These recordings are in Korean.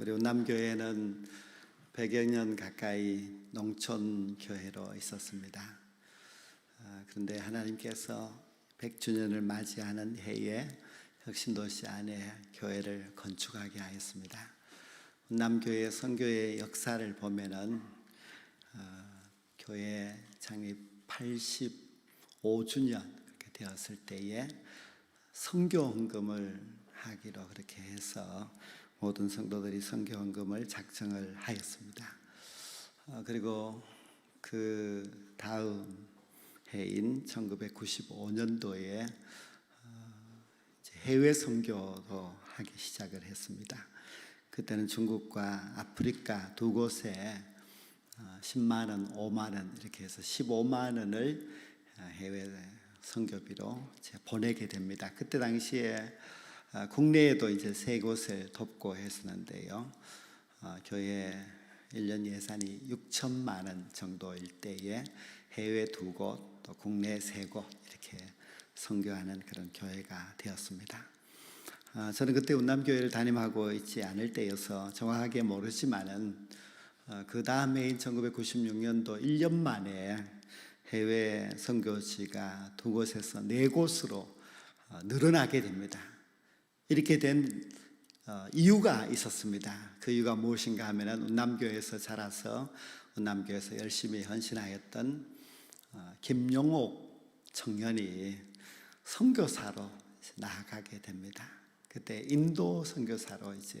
우리 운남교회는 100여 년 가까이 농촌 교회로 있었습니다. 아, 그런데 하나님께서 100주년을 맞이하는 해에 혁신도시 안에 교회를 건축하게 하였습니다. 운남교회 선교의 역사를 보면은 어, 교회 창립 85주년 그렇게 되었을 때에 선교 헌금을 하기로 그렇게 해서 모든 성도들이 선교 헌금을 작정을 하였습니다. 어, 그리고 그 다음 해인 1995년도에 어, 해외 선교도 하기 시작을 했습니다. 그때는 중국과 아프리카 두 곳에 10만 원, 5만 원 이렇게 해서 15만 원을 어, 해외 선교비로 보내게 됩니다. 그때 당시에 어, 국내에도 이제 세 곳을 돕고 했었는데요. 어, 교회 1년 예산이 6천만 원 정도일 때에 해외 두 곳, 또 국내 세 곳 이렇게 선교하는 그런 교회가 되었습니다. 어, 저는 그때 운남교회를 담임하고 있지 않을 때여서 정확하게 모르지만은 어, 그 다음해인 1996년도 1년 만에 해외 선교지가 두 곳에서 네 곳으로 어, 늘어나게 됩니다. 이렇게 된 어, 이유가 있었습니다. 그 이유가 무엇인가 하면은 운남교회에서 자라서 운남교회에서 열심히 헌신하였던 어, 김용옥 청년이 선교사로 나아가게 됩니다. 그때 인도 선교사로 이제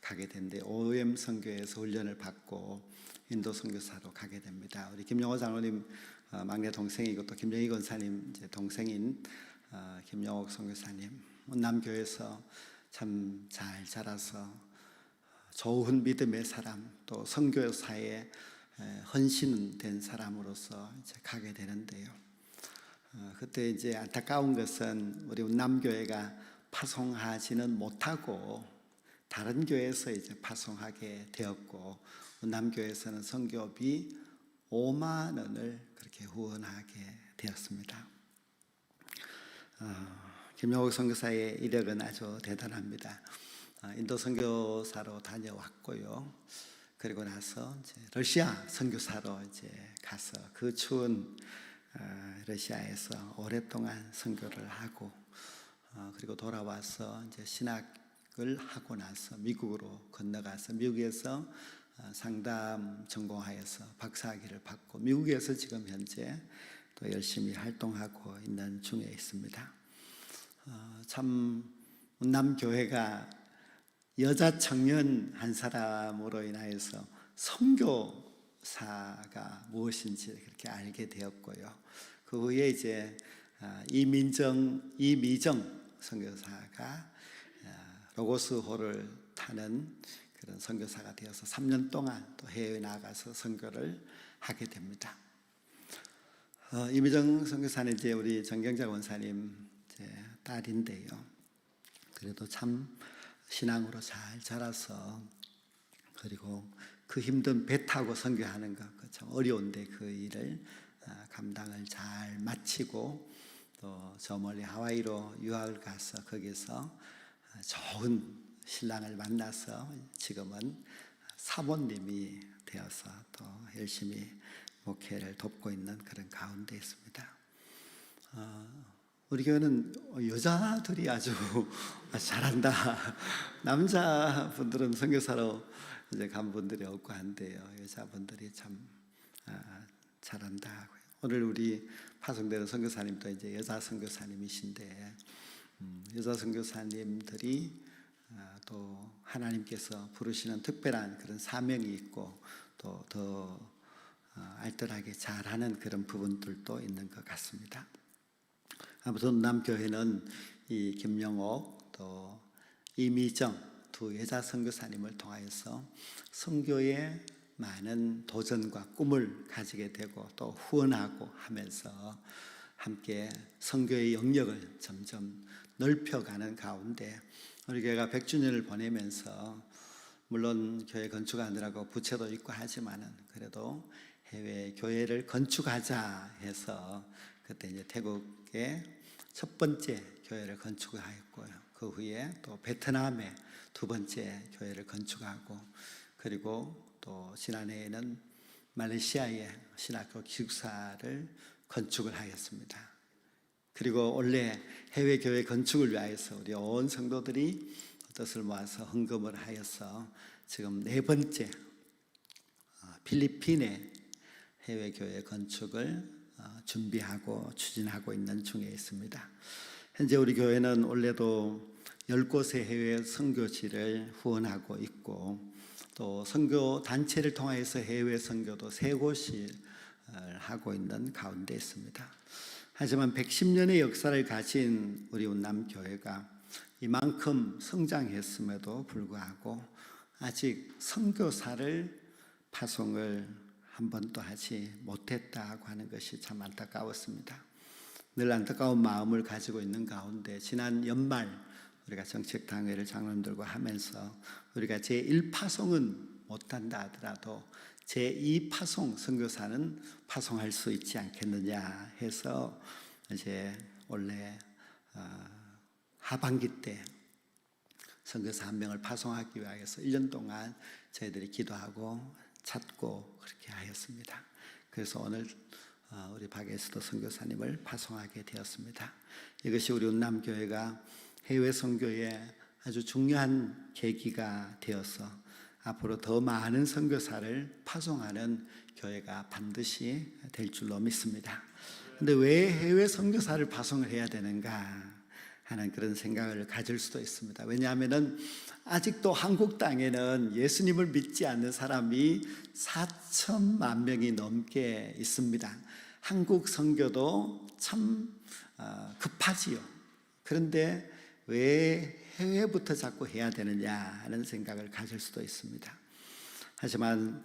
가게 된데 OM 선교에서 훈련을 받고 인도 선교사로 가게 됩니다. 우리 김영호 장로님 어, 막내 동생이고 또 김영희 권사님 동생인 어, 김영옥 선교사님 남교에서 참 잘 자라서 좋은 믿음의 사람 또 선교사에 헌신된 사람으로서 이제 가게 되는데요. 어, 그때 이제 안타까운 것은 우리 운남교회가 파송하지는 못하고 다른 교회에서 이제 파송하게 되었고 운남교회에서는 선교비 5만 원을 그렇게 후원하게 되었습니다. 어, 김영옥 선교사의 이력은 아주 대단합니다. 어, 인도 선교사로 다녀왔고요. 그리고 나서 러시아 선교사로 이제 가서 그 추운 어, 러시아에서 오랫동안 선교를 하고 어, 그리고 돌아와서 이제 신학을 하고 나서 미국으로 건너가서 미국에서 어, 상담 전공하여서 박사학위를 받고 미국에서 지금 현재 또 열심히 활동하고 있는 중에 있습니다. 어, 참 남교회가 여자 청년 한 사람으로 인하여서 선교사가 무엇인지 그렇게 알게 되었고요. 그 후에 이제 아, 이민정 이미정 선교사가 아, 로고스호를 타는 그런 선교사가 되어서 3년 동안 또 해외에 나가서 선교를 하게 됩니다. 어, 이미정 선교사는 이제 우리 정경자 원사님 이제 딸인데요. 그래도 참 신앙으로 잘 자라서 그리고 그 힘든 배 타고 선교하는 것참 그 어려운데 그 일을 아, 감당을 잘 마치고 또 저 멀리 하와이로 유학을 가서 거기서 좋은 신랑을 만나서 지금은 사모님이 되어서 또 열심히 목회를 돕고 있는 그런 가운데 있습니다. 어, 우리 교회는 여자들이 아주 잘한다. 남자분들은 선교사로 이제 간 분들이 없고 한데요. 여자분들이 참 아, 잘한다. 오늘 우리 파송되는 선교사님도 이제 여자 선교사님이신데 음, 여자 선교사님들이 아, 또 하나님께서 부르시는 특별한 그런 사명이 있고 또더 아, 알뜰하게 잘하는 그런 부분들도 있는 것 같습니다. 아무튼 남교회는 이 김영옥 또 이미정 두 여자 선교사님을 통하여서 선교에 많은 도전과 꿈을 가지게 되고 또 후원하고 하면서 함께 선교의 영역을 점점 넓혀가는 가운데 우리 교회가 100주년을 보내면서 물론 교회 건축하느라고 부채도 있고 하지만은 그래도 해외 교회를 건축하자 해서 그때 이제 태국에 첫 번째 교회를 건축하였고요. 그 후에 또 베트남에 두 번째 교회를 건축하고 그리고 또 지난해에는 말레이시아의 신학교 기숙사를 건축을 하였습니다. 그리고 원래 해외 교회 건축을 위하여서 우리 온 성도들이 뜻을 모아서 헌금을 하여서 지금 네 번째 어, 필리핀의 해외 교회 건축을 어, 준비하고 추진하고 있는 중에 있습니다. 현재 우리 교회는 원래도 열 곳의 해외 선교지를 후원하고 있고 또 선교 단체를 통해서 해외 선교도 세 곳이 어, 하고 있는 가운데 있습니다. 하지만 110년의 역사를 가진 우리 운남 교회가 이만큼 성장했음에도 불구하고 아직 선교사를 파송을 한 번도 하지 못했다고 하는 것이 참 안타까웠습니다. 늘 안타까운 마음을 가지고 있는 가운데 지난 연말 우리가 정책 당회를 장로님들과 하면서 우리가 제 1파송은 못한다 하더라도 제 2파송 선교사는 파송할 수 있지 않겠느냐 해서 이제 원래 어, 하반기 때 선교사 한 명을 파송하기 위해서 1년 동안 저희들이 기도하고 찾고 그렇게 하였습니다. 그래서 오늘 어, 우리 박에스도 선교사님을 파송하게 되었습니다. 이것이 우리 운남 교회가 해외 선교에 아주 중요한 계기가 되어서 앞으로 더 많은 선교사를 파송하는 교회가 반드시 될 줄로 믿습니다. 근데 왜 해외 선교사를 파송을 해야 되는가 하는 그런 생각을 가질 수도 있습니다. 왜냐하면은 아직도 한국 땅에는 예수님을 믿지 않는 사람이 4천만 명이 넘게 있습니다. 한국 선교도 참 어, 급하지요. 그런데 왜 해외부터 자꾸 해야 되느냐 하는 생각을 가질 수도 있습니다. 하지만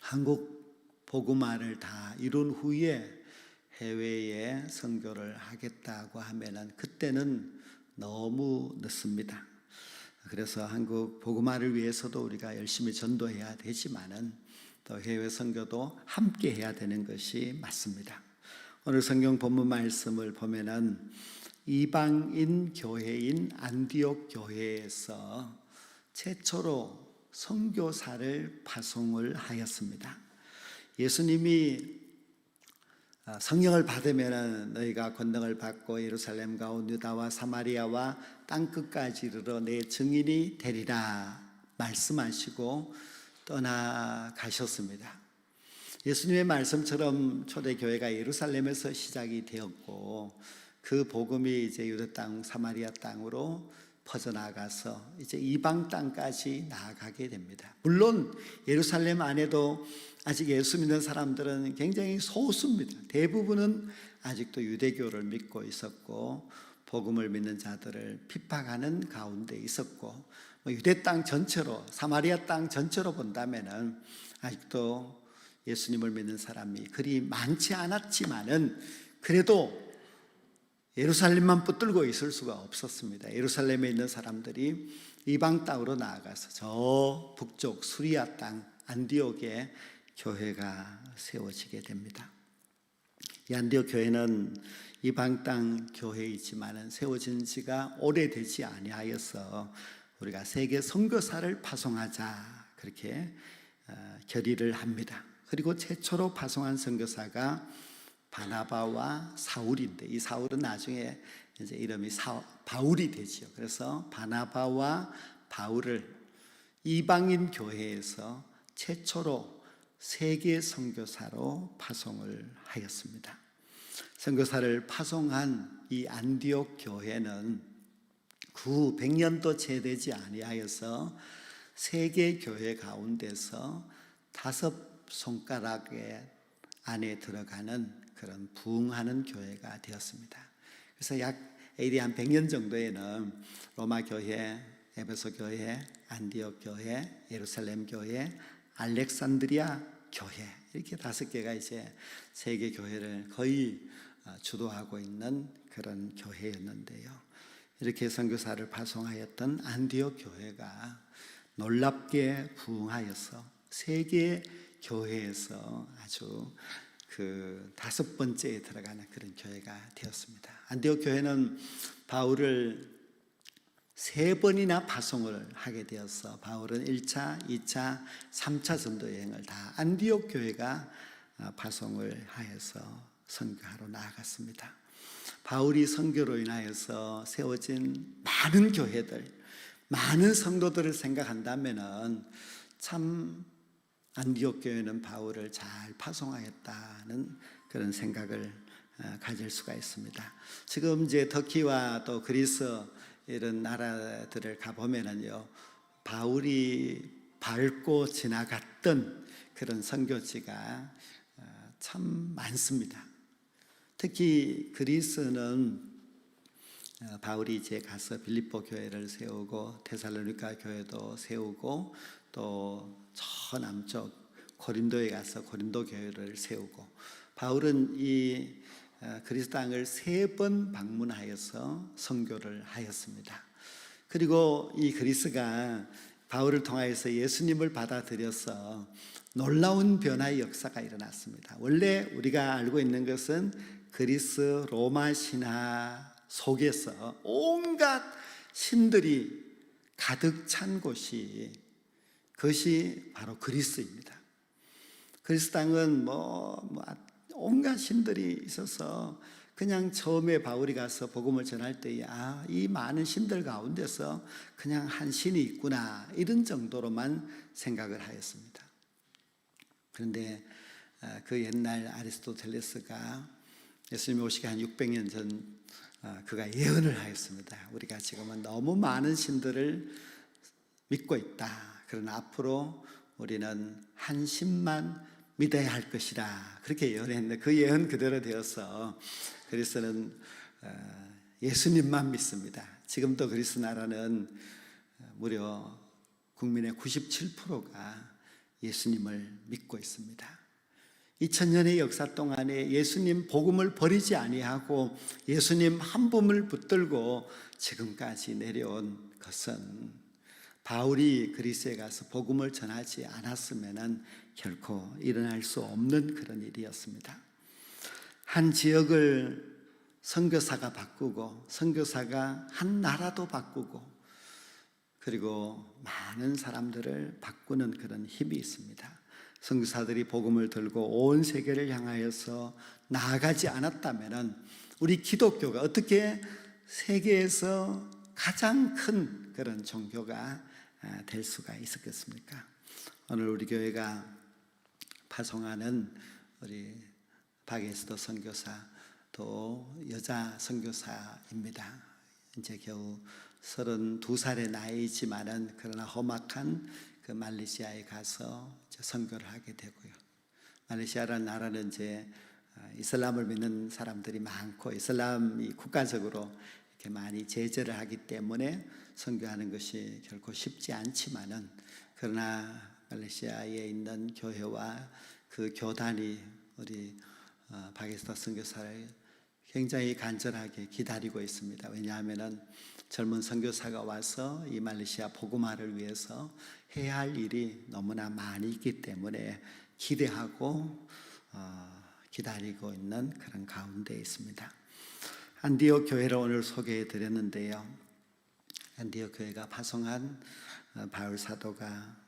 한국 복음화를 다 이룬 후에 해외에 선교를 하겠다고 하면은 그때는 너무 늦습니다. 그래서 한국 복음화를 위해서도 우리가 열심히 전도해야 되지만은 또 해외 선교도 함께 해야 되는 것이 맞습니다. 오늘 성경 본문 말씀을 보면은 이방인 교회인 안디옥 교회에서 최초로 선교사를 파송을 하였습니다. 예수님이 아, 성령을 받으면 너희가 권능을 받고 예루살렘과 온 유다와 사마리아와 땅 끝까지 이르러 내 증인이 되리라 말씀하시고 떠나가셨습니다. 예수님의 말씀처럼 초대 교회가 예루살렘에서 시작이 되었고 그 복음이 이제 유다 땅, 사마리아 땅으로 퍼져나가서 이제 이방 땅까지 나아가게 됩니다. 물론 예루살렘 안에도 아직 예수 믿는 사람들은 굉장히 소수입니다. 대부분은 아직도 유대교를 믿고 있었고 복음을 믿는 자들을 핍박하는 가운데 있었고 뭐 유대 땅 전체로 사마리아 땅 전체로 본다면은 아직도 예수님을 믿는 사람이 그리 많지 않았지만은 그래도 예루살렘만 붙들고 있을 수가 없었습니다. 예루살렘에 있는 사람들이 이방 땅으로 나아가서 저 북쪽 수리아 땅 안디옥에 교회가 세워지게 됩니다. 이 안디옥 교회는 이방 땅 교회이지만은 세워진 지가 오래되지 아니하여서 우리가 세계 선교사를 파송하자 그렇게 어, 결의를 합니다. 그리고 최초로 파송한 선교사가 바나바와 사울인데 이 사울은 나중에 이제 이름이 사, 바울이 되지요. 그래서 바나바와 바울을 이방인 교회에서 최초로 세계 선교사로 파송을 하였습니다. 선교사를 파송한 이 안디옥 교회는 구 100년도 채 되지 아니하여서 세계 교회 가운데서 다섯 손가락에 안에 들어가는 그런 부흥하는 교회가 되었습니다. 그래서 약 AD 한 100년 정도에는 로마 교회, 에베소 교회, 안디옥 교회, 예루살렘 교회, 알렉산드리아 교회 이렇게 다섯 개가 이제 세계 교회를 거의 어, 주도하고 있는 그런 교회였는데요. 이렇게 선교사를 파송하였던 안디옥 교회가 놀랍게 부흥하여서 세계 교회에서 아주 그 다섯 번째에 들어가는 그런 교회가 되었습니다. 안디옥 교회는 바울을 세 번이나 파송을 하게 되어서 바울은 1차, 2차, 3차 전도 여행을 다 안디옥 교회가 아, 파송을 하여서 선교하러 나아갔습니다. 바울이 선교로 인하여서 세워진 많은 교회들, 많은 성도들을 생각한다면은 참 안디옥 교회는 바울을 잘 파송하였다는 그런 생각을 어, 가질 수가 있습니다. 지금 이제 터키와 또 그리스 이런 나라들을 가 보면은요, 바울이 밟고 지나갔던 그런 선교지가 어, 참 많습니다. 특히 그리스는 어, 바울이 이제 가서 빌립보 교회를 세우고 테살로니가 교회도 세우고 또 저 남쪽 고린도에 가서 고린도 교회를 세우고 바울은 이 어, 그리스 땅을 세 번 방문하여서 선교를 하였습니다. 그리고 이 그리스가 바울을 통하여서 예수님을 받아들여서 놀라운 변화의 역사가 일어났습니다. 원래 우리가 알고 있는 것은 그리스 로마 신화 속에서 온갖 신들이 가득 찬 곳이 그것이 바로 그리스입니다. 그리스 땅은 뭐, 뭐 온갖 신들이 있어서 그냥 처음에 바울이 가서 복음을 전할 때에 아, 이 많은 신들 가운데서 그냥 한 신이 있구나 이런 정도로만 생각을 하였습니다. 그런데 아, 그 옛날 아리스토텔레스가 예수님이 오시기 한 600년 전 아, 그가 예언을 하였습니다. 우리가 지금은 너무 많은 신들을 믿고 있다. 그러나 앞으로 우리는 한 신만 믿어야 할 것이라 그렇게 예언했는데 그 예언 그대로 되어서 그리스는 어, 예수님만 믿습니다. 지금도 그리스 나라는 무려 국민의 97%가 예수님을 믿고 있습니다. 2000년의 역사 동안에 예수님 복음을 버리지 아니하고 예수님 한 분을 붙들고 지금까지 내려온 것은 바울이 그리스에 가서 복음을 전하지 않았으면 결코 일어날 수 없는 그런 일이었습니다. 한 지역을 선교사가 바꾸고 선교사가 한 나라도 바꾸고 그리고 많은 사람들을 바꾸는 그런 힘이 있습니다. 선교사들이 복음을 들고 온 세계를 향하여서 나아가지 않았다면 우리 기독교가 어떻게 세계에서 가장 큰 그런 종교가 아, 될 수가 있었겠습니까? 오늘 우리 교회가 파송하는 우리 박에스도 선교사 또 여자 선교사입니다. 이제 겨우 32살의 나이지만은 그러나 험악한 그 말레이시아에 가서 선교를 하게 되고요. 말레이시아라는 나라는 이제 아, 이슬람을 믿는 사람들이 많고 이슬람이 국가적으로 이렇게 많이 제재를 하기 때문에 선교하는 것이 결코 쉽지 않지만은 그러나 말레이시아에 있는 교회와 그 교단이 우리 어, 바게스타 선교사를 굉장히 간절하게 기다리고 있습니다. 왜냐하면은 젊은 선교사가 와서 이 말레이시아 복음화를 위해서 해야 할 일이 너무나 많이 있기 때문에 기대하고 어, 기다리고 있는 그런 가운데 있습니다. 안디옥 교회를 오늘 소개해 드렸는데요. 안디옥 교회가 파송한 어, 바울 사도가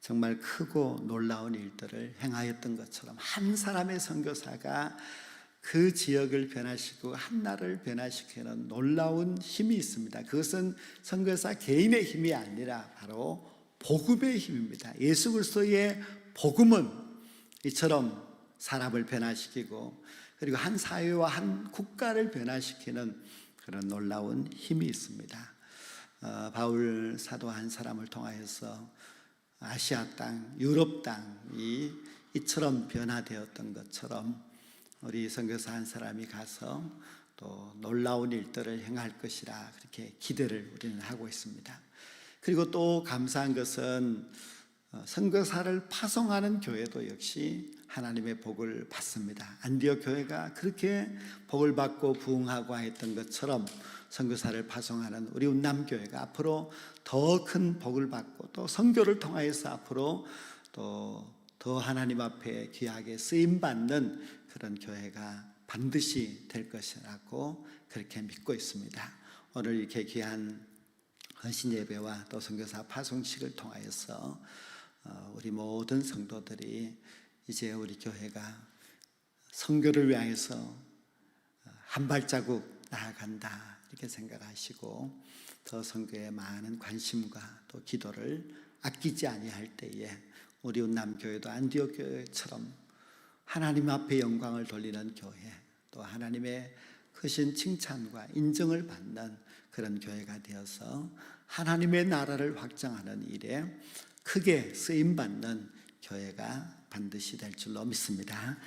정말 크고 놀라운 일들을 행하였던 것처럼 한 사람의 선교사가 그 지역을 변화시키고 한 나라를 변화시키는 놀라운 힘이 있습니다. 그것은 선교사 개인의 힘이 아니라 바로 복음의 힘입니다. 예수 그리스도의 복음은 이처럼 사람을 변화시키고 그리고 한 사회와 한 국가를 변화시키는 그런 놀라운 힘이 있습니다. 어, 바울 사도 한 사람을 통하여서 아시아 땅, 유럽 땅이 이처럼 변화되었던 것처럼 우리 선교사 한 사람이 가서 또 놀라운 일들을 행할 것이라 그렇게 기대를 우리는 하고 있습니다. 그리고 또 감사한 것은 어, 선교사를 파송하는 교회도 역시 하나님의 복을 받습니다. 안디옥 교회가 그렇게 복을 받고 부흥하고 했던 것처럼 선교사를 파송하는 우리 운남 교회가 앞으로 더 큰 복을 받고 또 선교를 통하여서 앞으로 또 더 하나님 앞에 귀하게 쓰임 받는 그런 교회가 반드시 될 것이라고 그렇게 믿고 있습니다. 오늘 이렇게 귀한 헌신 예배와 또 선교사 파송식을 통하여서 어, 우리 모든 성도들이 이제 우리 교회가 선교를 위하여서 어, 한 발자국 나아간다 이렇게 생각하시고 더 선교에 많은 관심과 또 기도를 아끼지 아니할 때에 우리 운남 교회도 안디옥 교회처럼 하나님 앞에 영광을 돌리는 교회 또 하나님의 크신 칭찬과 인정을 받는 그런 교회가 되어서 하나님의 나라를 확장하는 일에 크게 쓰임 받는 교회가 반드시 될 줄로 믿습니다.